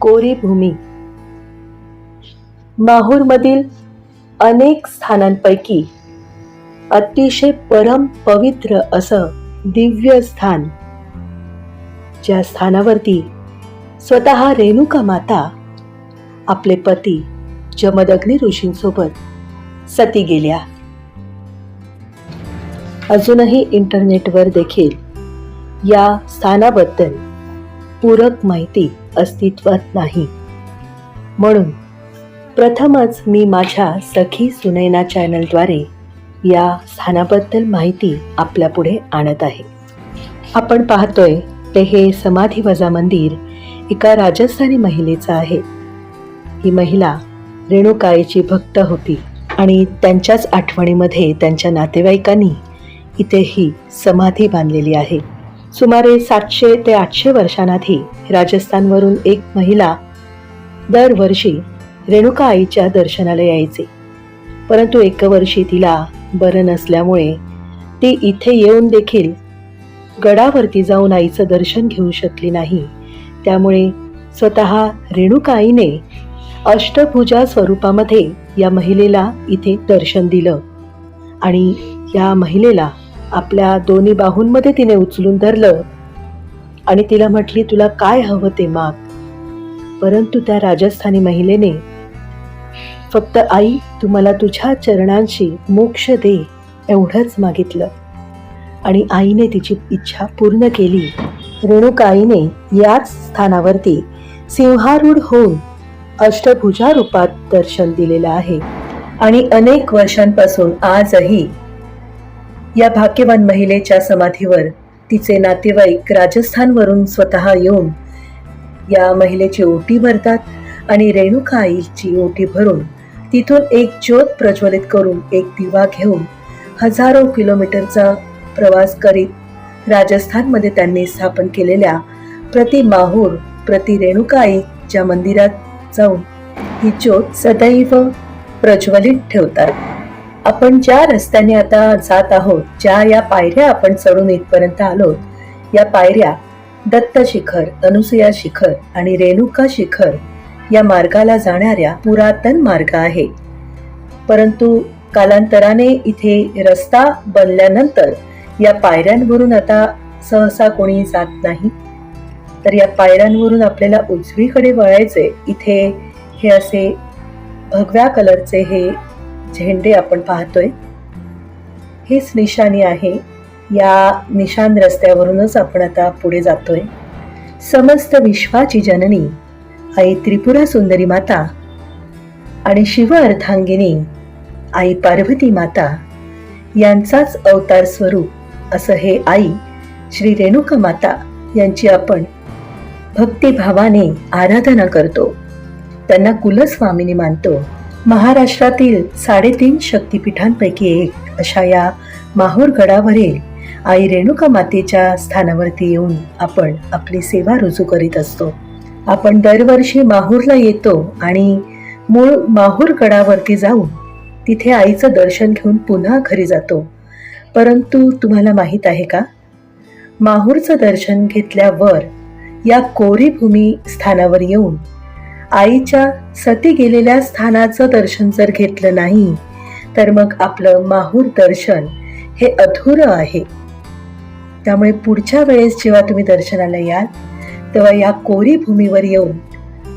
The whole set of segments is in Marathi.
कोरी भूमी माहूरमधील अनेक स्थानांपैकी अतिशय परम पवित्र असं दिव्य स्थान. ज्या स्थानावरती स्वतः रेणुका माता आपले पती जमदग्नी ऋषींसोबत सती गेल्या. अजूनही इंटरनेटवर देखील या स्थानाबद्दल पूरक माहिती अस्तित्वात नाही. म्हणून प्रथमच मी माझ्या सखी सुनैना चॅनलद्वारे या स्थानाबद्दल माहिती आपल्यापुढे आणत आहे. आपण पाहतोय ते हे समाधी वजा मंदिर एका राजस्थानी महिलेचं आहे. ही महिला रेणुकाईची भक्त होती आणि त्यांच्याच आठवणीमध्ये त्यांच्या नातेवाईकांनी इथे ही समाधी बांधलेली आहे. सुमारे सातशे ते आठशे वर्षांआधी राजस्थानवरून एक महिला दरवर्षी रेणुका आईच्या दर्शनाला यायचे. परंतु एक वर्षी तिला बरं नसल्यामुळे ती इथे येऊन देखील गडावरती जाऊन आईचं दर्शन घेऊ शकली नाही. त्यामुळे स्वतः रेणुका आईने अष्टभुजा स्वरूपामध्ये या महिलेला इथे दर्शन दिलं आणि या महिलेला आपल्या दोन्ही बाहूंमध्ये तिने उचलून धरलं. आणि तिला म्हटली तुला काय हवं ते माग. परंतु त्या राजस्थानी महिलेने फक्त आई तू मला तुझ्या चरणांशी मोक्ष दे एवढंच मागितलं. आणि आईने तिची इच्छा पूर्ण केली. रेणुकाईने याच स्थानावरती सिंहारूढ होऊन अष्टभुजा रूपात दर्शन दिलेलं आहे. आणि अनेक वर्षांपासून आजही या भाग्यवान महिलेच्या समाधीवर तिचे नातेवाईक राजस्थानवरून स्वतः येऊन या महिलेची ओटी भरतात आणि रेणुका आईची ओटी भरून तिथून एक ज्योत प्रज्वलित करून एक दिवा घेऊन हजारो किलोमीटरचा प्रवास करीत राजस्थानमध्ये त्यांनी स्थापन केलेल्या प्रति माहूर प्रति रेणुका आईच्या मंदिरात जाऊन ही ज्योत सदैव प्रज्वलित ठेवतात. आपण ज्या रस्त्याने आता जात आहोत ज्या या पायऱ्या आपण चढून इथपर्यंत आलो या पायऱ्या दत्त शिखर अनुसुया शिखर आणि रेणुका शिखर या मार्गाला जाणाऱ्या पुरातन मार्ग आहे. परंतु कालांतराने इथे रस्ता बनल्यानंतर या पायऱ्यांवरून आता सहसा कोणी जात नाही? तर या पायऱ्यांवरून आपल्याला उजवीकडे वळायचे इथे हे असे भगव्या कलरचे हे झेंडे आपण पाहतोय. हीच निशाणी आहे. या निशान रस्त्यावरूनच आपण आता पुढे जातोय. समस्त विश्वाची जननी आई त्रिपुरा सुंदरी माता आणि शिव अर्थांगिनी आई पार्वती माता यांचाच अवतार स्वरूप असं हे आई श्री रेणुका माता यांची आपण भक्तिभावाने आराधना करतो. त्यांना कुलस्वामिनी मानतो. महाराष्ट्रातील साडेतीन शक्तिपीठांपैकी एक अशा या माहूर गडावरील आई रेणुका मातेच्या स्थानावरती येऊन आपण आपली सेवा रुजू करीत असतो. आपण दरवर्षी माहूरला येतो आणि मूळ माहूर गडावरती जाऊन तिथे आईचं दर्शन घेऊन पुन्हा घरी जातो. परंतु तुम्हाला माहीत आहे का? माहूरचं दर्शन घेतल्यावर या कोरीभूमी स्थानावर येऊन आईच्या सती गेलेल्या स्थानाचं दर्शन जर घेतलं नाही तर मग आपलं माहूर दर्शन हे अधुरं आहे. त्यामुळे पुढच्या वेळेस जेव्हा तुम्ही दर्शनाला याल तेव्हा या कोरी भूमीवर येऊन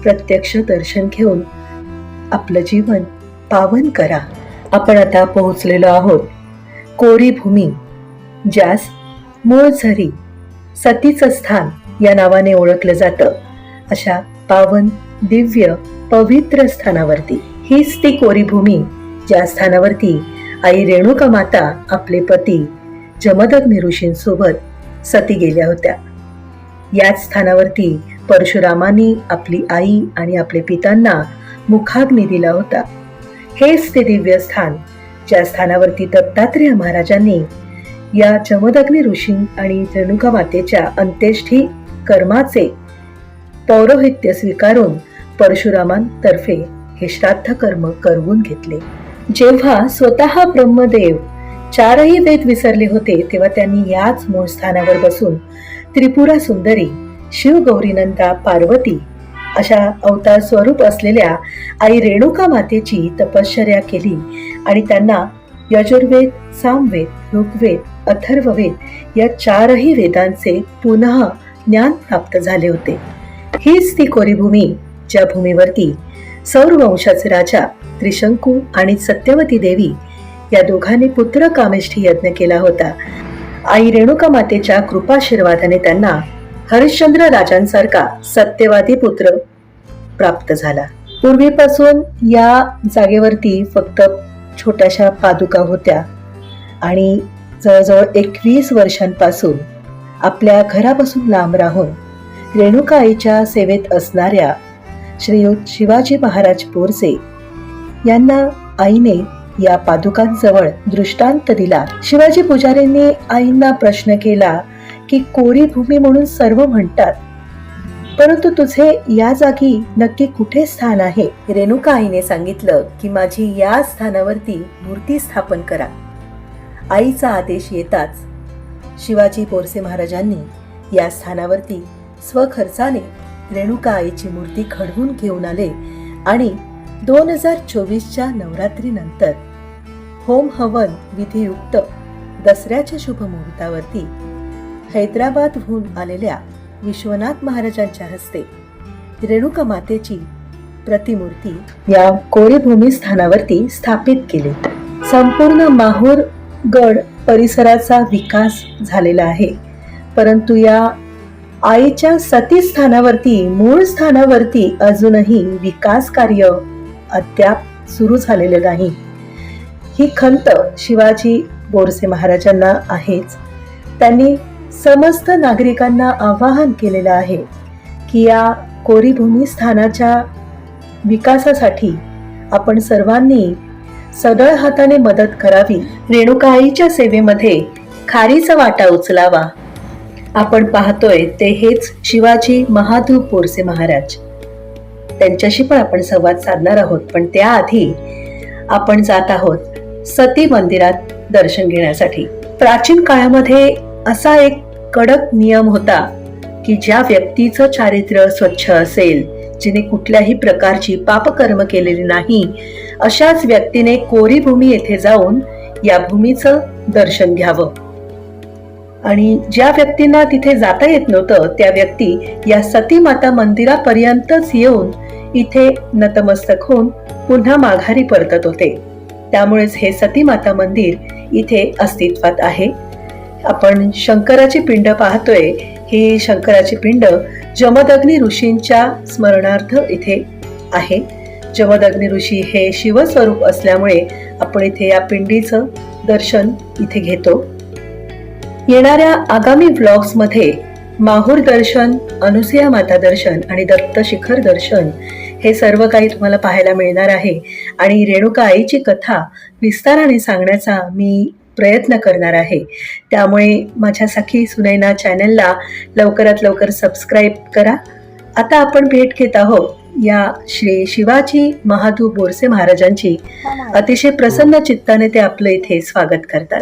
प्रत्यक्ष दर्शन घेऊन आपलं जीवन पावन करा. आपण आता पोहोचलेलो आहोत. कोरी भूमी ज्यास मूळ झरी सतीचं स्थान या नावाने ओळखलं जातं. अशा पावन दिव्य पवित्र स्थानावरती. हीच ती कोरी भूमी ज्या स्थानावरती आई रेणुका माता आपले पती जमदग्नी ऋषींसोबत सती गेल्या होत्या. याच स्थानावरती परशुरामांनी आपली आई आणि आपले पितांना मुखाग्नी दिला होता. हेच ते दिव्य स्थान. ज्या स्थानावरती दत्तात्रेय महाराजांनी या जमदग्नी ऋषी आणि रेणुका मातेच्या अंत्येष्ठी कर्माचे पौरोहित्य स्वीकारून परशुरामांतर्फे हे श्राद्ध कर्म करवून घेतले. जेव्हा स्वतः ब्रह्मदेव चारही वेद विसरले होते तेव्हा त्यांनी याच मूळ स्थानावर बसून त्रिपुरा सुंदरी शिवगौरीनंदा पार्वती अशा अवतार स्वरूप असलेल्या आई रेणुका मातेची तपश्चर्या केली आणि त्यांना यजुर्वेद सामवेद ऋग्वेद अथर्ववेद या चारही वेदांचे पुन्हा ज्ञान प्राप्त झाले होते. हीच ती कोरीभूमी ज्या भूमीवरती सौरवंशाचे राजा त्रिशंकू आणि सत्यवती देवी या दोघांनी पुत्र कामेष्ठी यज्ञ केला होता. आई रेणुका मातेच्या कृपाशीर्वादाने त्यांना हरिश्चंद्र राजांसारखा सत्यवादी पुत्र प्राप्त झाला. पूर्वीपासून या जागेवरती फक्त छोट्याशा पादुका होत्या आणि जवळजवळ एकवीस वर्षांपासून आपल्या घरापासून लांब राहून रेणुका आईच्या सेवेत असणाऱ्या श्रीयुत शिवाजी महाराज बोरसे यांना आईने या पादुकांजवळ दृष्टांत दिला. शिवाजी पुजारींनी आईंना प्रश्न केला की कोरी भूमी म्हणून सर्व म्हणतात परंतु तुझे या जागी नक्की कुठे स्थान आहे? रेणुका आईने सांगितलं की माझी या स्थानावरती मूर्ती स्थापन करा. आईचा आदेश येताच शिवाजी बोरसे महाराजांनी या स्थानावरती स्वखर्चाने रेणुका आईची मूर्ती घडवून घेऊन आले आणि दोन हजार चोवीसच्या नवरात्रीनंतर होम हवन विधियुक्त दसऱ्याच्या शुभ मुहूर्तावरती हैदराबादहून आलेल्या विश्वनाथ महाराजांच्या हस्ते रेणुका मातेची प्रतिमूर्ती या कोरीभूमी स्थानावरती स्थापित केली. संपूर्ण माहूर गड परिसराचा विकास झालेला आहे. परंतु या आईच्या सती स्थानावरती मूळ स्थानावरती अजूनही विकास कार्य अद्याप सुरू झालेले नाही. ही खंत शिवाजी बोरसे महाराजांना आहेच. त्यांनी समस्त नागरिकांना आवाहन केलेलं आहे की या कोरीभूमी स्थानाच्या विकासासाठी आपण सर्वांनी सदळ हाताने मदत करावी. रेणुकाईच्या सेवेमध्ये खारीचा वाटा उचलावा. आपण पाहतोय ते हेच शिवाजी महादू महाराज. त्यांच्याशी पण आपण संवाद साधणार आहोत पण त्याआधी आपण जात आहोत सती मंदिरात दर्शन घेण्यासाठी. प्राचीन काळामध्ये असा एक कडक नियम होता की ज्या व्यक्तीचं चारित्र्य स्वच्छ असेल जिने कुठल्याही प्रकारची पापकर्म केलेली नाही अशाच व्यक्तीने कोरी भूमी येथे जाऊन या भूमीचं दर्शन घ्यावं. आणि ज्या व्यक्तींना तिथे जाता येत नव्हतं त्या व्यक्ती या सती माता मंदिरापर्यंतच येऊन इथे नतमस्तक होऊन पुन्हा माघारी परतत होते. त्यामुळेच हे सती माता मंदिर इथे अस्तित्वात आहे. आपण शंकराची पिंड पाहतोय. ही शंकराची पिंड जमदग्नी ऋषींच्या स्मरणार्थ इथे आहे. जमदग्नी ऋषी हे शिवस्वरूप असल्यामुळे आपण इथे या पिंडीचं दर्शन इथे घेतो. येणाऱ्या आगामी ब्लॉग्समध्ये माहूर दर्शन अनुसया माता दर्शन आणि दत्त शिखर दर्शन हे सर्व काही तुम्हाला पाहायला मिळणार आहे. आणि रेणुका आईची कथा विस्ताराने सांगण्याचा मी प्रयत्न करणार आहे. त्यामुळे माझ्या सखी सुनैना चॅनलला लवकरात लवकर सबस्क्राईब करा. आता आपण भेट घेत आहोत या श्री शिवाजी महादू बोरसे महाराजांची. अतिशय प्रसन्न चित्ताने ते आपलं इथे स्वागत करतात.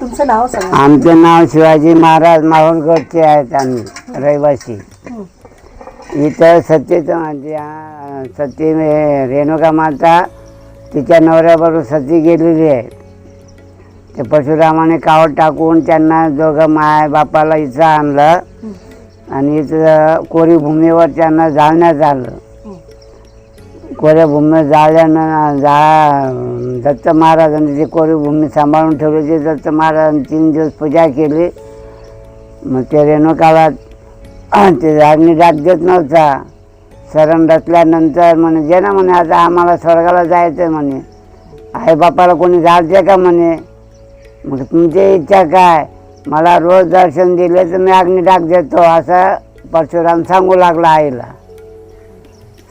तुमचं नाव सांगा. आमचं नाव शिवाजी महाराज माहूरगडचे आहेत आम्ही रहिवासी. इथं म्हणजे आ, सती रेणुका माता तिच्या नवऱ्याबरोबर सती गेलेली आहे. ते परशुरामाने कावड टाकून त्यांना दोघं माय बापाला इथं आणलं. आणि इथं कोरी भूमीवर त्यांना जाळण्यात आलं. कोऱ्या भूमी जाळल्यानं जा दत्त महाराजांनी ती कोरी भूमी सांभाळून ठेवली ती दत्त महाराजांनी तीन दिवस पूजा केली मग ते रेणुकाला ते अग्नी डाक देत नव्हता. शरण रचल्यानंतर म्हणे जे ना म्हणे आता आम्हाला स्वर्गाला जायचं आहे म्हणे. आईबापाला कोणी जायचे का म्हणे? मग तुमची इच्छा काय? मला रोज दर्शन दिले तर मी अग्नी डाक देतो असं परशुराम सांगू लागला आईला.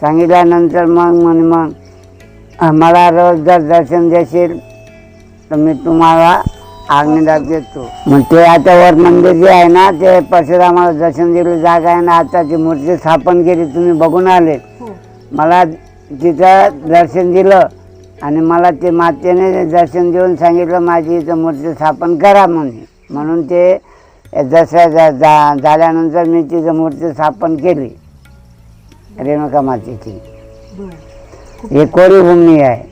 सांगितल्यानंतर मग म्हणे मग मला रोज जर दर्शन देशील तर मी तुम्हाला आग्नेदार देतो. मग ते आता वर मंदिर जे आहे ना ते परशुरामाला दर्शन दिली जागा आहे ना आता ती मूर्ती स्थापन केली तुम्ही बघून आले. मला तिथं दर्शन दिलं आणि मला ते मातेने दर्शन देऊन सांगितलं माझी इथं मूर्ती स्थापन करा म्हणे. म्हणून ते दसऱ्या झाल्यानंतर मी तिथं मूर्ती स्थापन केली. रेणुका मातेची. ही कोरी भूमी आहे.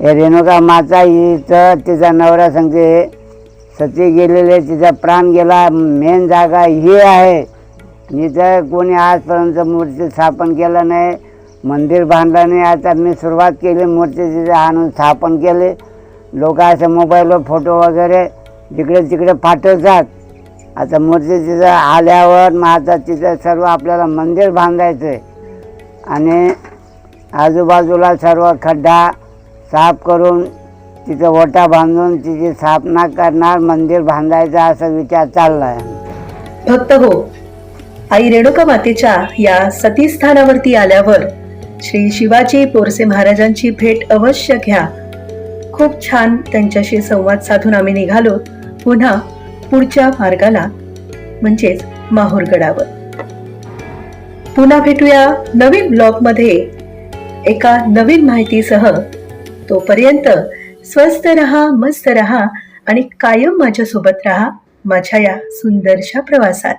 हे. रेणुका माता इथं तिचा नवरा सांगते सती गेलेले तिचा प्राण गेला मेन जागा ही आहे. इथं कोणी आजपर्यंत मूर्ती स्थापन केलं नाही मंदिर बांधलं नाही आता मी सुरुवात केली मूर्ती तिथे आणून स्थापन केले. लोक असे मोबाईलवर फोटो वगैरे जिकडे तिकडे पाठवतात. आता मूर्ती तिथं आल्यावर मग आता तिथं सर्व आपल्याला मंदिर बांधायचं आहे आणि आजूबाजूला सर्व खड्डा साफ करून तिथं ओटा बांधून तिची स्थापना करणार मंदिर बांधायचा असा विचार चालला आहे भक्त हो आई रेणुका मातेच्या या सतीस्थानावरती आल्यावर श्री शिवाजी पोरसे महाराजांची भेट अवश्य घ्या. खूप छान त्यांच्याशी संवाद साधून आम्ही निघालो पुन्हा पुढच्या मार्गाला म्हणजेच माहूरगडावर. पुन्हा भेटूया नवीन ब्लॉगमध्ये एका नवीन माहितीसह. तोपर्यंत स्वस्त रहा मस्त रहा आणि कायम माझ्यासोबत रहा माझ्या या सुंदरशा प्रवासात.